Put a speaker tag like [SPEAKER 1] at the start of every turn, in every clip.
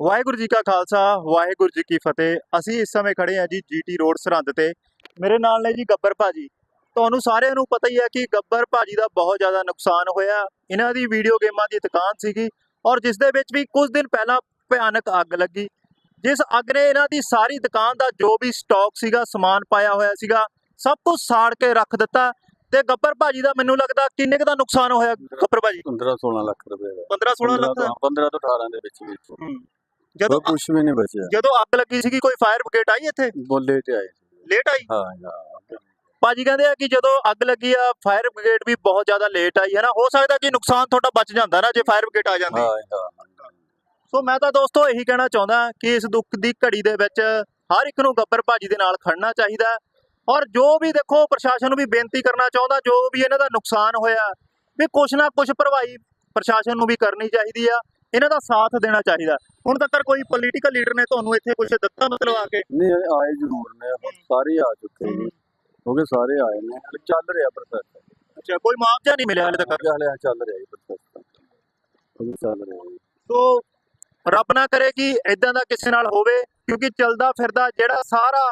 [SPEAKER 1] ਵਾਹਿਗੁਰੂ ਜੀ ਕਾ ਖਾਲਸਾ ਵਾਹਿਗੁਰੂ ਜੀ ਕੀ ਫਤਿਹ। ਅਸੀਂ ਇਸ ਸਮੇਂ ਖੜੇ ਹਾਂ ਜੀ ਜੀਟੀ ਰੋਡ ਸਰਹੰਦ ਤੇ। ਮੇਰੇ ਨਾਲ ਨੇ ਜੀ ਗੱਬਰ ਭਾਜੀ। ਤੁਹਾਨੂੰ ਸਾਰਿਆਂ ਨੂੰ ਪਤਾ ਹੀ ਹੈ ਕਿ ਗੱਬਰ ਭਾਜੀ ਦਾ ਬਹੁਤ ਜ਼ਿਆਦਾ ਨੁਕਸਾਨ ਹੋਇਆ। ਇਹਨਾਂ ਦੀ ਵੀਡੀਓ ਗੇਮਾਂ ਦੀ ਦੁਕਾਨ ਸੀਗੀ ਔਰ ਜਿਸ ਦੇ ਵਿੱਚ ਵੀ ਕੁਝ ਦਿਨ ਪਹਿਲਾਂ ਭਿਆਨਕ ਅੱਗ ਲੱਗੀ। ਜਿਸ ਅੱਗ ਨੇ ਇਹਨਾਂ ਦੀ ਸਾਰੀ ਦੁਕਾਨ ਦਾ ਜੋ ਵੀ ਸਟਾਕ ਸੀਗਾ ਸਮਾਨ ਪਾਇਆ ਹੋਇਆ ਸੀਗਾ ਸਭ ਕੁਝ ਸਾੜ ਕੇ ਰੱਖ ਦਿੱਤਾ ਤੇ ਗੱਬਰ ਭਾਜੀ ਦਾ ਮੈਨੂੰ ਲੱਗਦਾ ਕਿੰਨੇ ਕੁ ਦਾ ਨੁਕਸਾਨ ਹੋਇਆ ਗੱਬਰ ਭਾਜੀ?
[SPEAKER 2] 15 16 ਲੱਖ ਰੁਪਏ ਦਾ।
[SPEAKER 1] 15 16 ਲੱਖ? ਦਾ
[SPEAKER 2] 15 ਤੋਂ 18 ਦੇ ਵਿੱਚ ਵਿੱਚ।
[SPEAKER 1] ਜਦੋਂ
[SPEAKER 2] ਕੁਝ ਵੀ ਨਹੀਂ ਬਚਿਆ।
[SPEAKER 1] ਜਦੋਂ ਅੱਗ ਲੱਗੀ ਸੀਗੀ ਕੋਈ ਫਾਇਰ ਬ੍ਰਿਗੇਡ ਆਈ ਇੱਥੇ?
[SPEAKER 2] ਬੋਲੇ ਤੇ ਆਏ।
[SPEAKER 1] ਲੇਟ ਆਈ?
[SPEAKER 2] ਹਾਂ ਹਾਂ
[SPEAKER 1] ਭਾਜੀ ਕਹਿੰਦੇ ਆ ਕਿ ਜਦੋਂ ਅੱਗ ਲੱਗੀ ਆ ਫਾਇਰ ਬ੍ਰਿਗੇਡ ਵੀ ਬਹੁਤ ਜ਼ਿਆਦਾ ਲੇਟ ਆਈ ਹੈ ਨਾ ਹੋ ਸਕਦਾ ਕਿ ਨੁਕਸਾਨ ਤੁਹਾਡਾ ਬਚ ਜਾਂਦਾ ਨਾ ਜੇ ਫਾਇਰ ਬ੍ਰਿਗੇਡ ਆ ਜਾਂਦੀ।
[SPEAKER 2] ਹਾਂ ਹਾਂ
[SPEAKER 1] ਸੋ ਮੈਂ ਤਾਂ ਦੋਸਤੋ ਇਹੀ ਕਹਿਣਾ ਚਾਹੁੰਦਾ ਕਿ ਇਸ ਦੁੱਖ ਦੀ ਘੜੀ ਦੇ ਵਿੱਚ ਹਰ ਇੱਕ ਨੂੰ ਗੱਬਰ ਭਾਜੀ ਦੇ ਨਾਲ ਖੜਨਾ ਚਾਹੀਦਾ। ਔਰ ਜੋ ਵੀ ਦੇਖੋ ਪ੍ਰਸ਼ਾਸਨ ਨੂੰ ਵੀ ਬੇਨਤੀ ਕਰਨਾ ਚਾਹੁੰਦਾ ਜੋ ਵੀ ਇਹਨਾਂ ਦਾ ਨੁਕਸਾਨ ਹੋਇਆ ਵੀ ਕੁਛ ਨਾ ਕੁਛ ਭਰਵਾਈ ਪ੍ਰਸ਼ਾਸਨ ਨੂੰ ਵੀ ਕਰਨੀ ਚਾਹੀਦੀ ਆ। ਇਹਨਾਂ ਦਾ ਸਾਥ ਦੇਣਾ ਚਾਹੀਦਾ। ਹੁਣ ਤੱਕ ਕੋਈ ਪੋਲੀਟੀਕਲ ਲੀਡਰ ਨੇ ਤੁਹਾਨੂੰ ਇੱਥੇ ਕੁਝ ਦਿੱਤਾ ਮਤਲਬ ਆ ਕੇ?
[SPEAKER 2] ਨਹੀਂ ਆਏ ਜ਼ਰੂਰ ਨੇ ਸਾਰੇ ਆ ਚੁੱਕੇ ਨੇ। ਕਿਉਂਕਿ ਸਾਰੇ ਆਏ ਨੇ ਹਲੇ ਚੱਲ ਰਿਹਾ ਪ੍ਰੋਸੈਸ।
[SPEAKER 1] ਅੱਛਾ ਕੋਈ ਮੁਆਵਜ਼ਾ ਨਹੀਂ ਮਿਲਿਆ ਹਾਲੇ ਤੱਕ
[SPEAKER 2] ਹਲੇ ਚੱਲ ਰਿਹਾ ਪ੍ਰੋਸੈਸ ਉਹ ਚੱਲ ਰਿਹਾ ਜੀ।
[SPEAKER 1] ਸੋ ਰੱਬ ਨਾ ਕਰੇ ਕਿ ਇਦਾਂ ਦਾ ਕਿਸੇ ਨਾਲ ਹੋਵੇ ਕਿਉਂਕਿ ਚਲਦਾ ਫਿਰਦਾ ਜਿਹੜਾ ਸਾਰਾ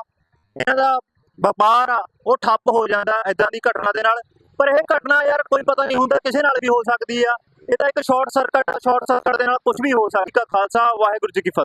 [SPEAKER 1] ਇਹਨਾਂ ਦਾ ਵਪਾਰ ਆ ਉਹ ਠੱਪ ਹੋ ਜਾਂਦਾ ਇਦਾਂ ਦੀ ਘਟਨਾ ਦੇ ਨਾਲ। ਪਰ ਇਹ ਘਟਨਾ ਯਾਰ ਕੋਈ ਪਤਾ ਨਹੀਂ ਹੁੰਦਾ ਕਿਸੇ ਨਾਲ ਵੀ ਹੋ ਸਕਦੀ ਆ। ਇਹ ਤਾਂ ਇੱਕ ਸ਼ਾਰਟ ਸਰਕਟ ਸ਼ਾਰਟ ਸਰਕਟ ਦੇ ਨਾਲ ਕੁਝ ਵੀ ਹੋ ਸਕਦਾ ਖਾਲਸਾ, ਵਾਹਿਗੁਰੂ ਜੀ ਕੀ ਫਤਿਹ।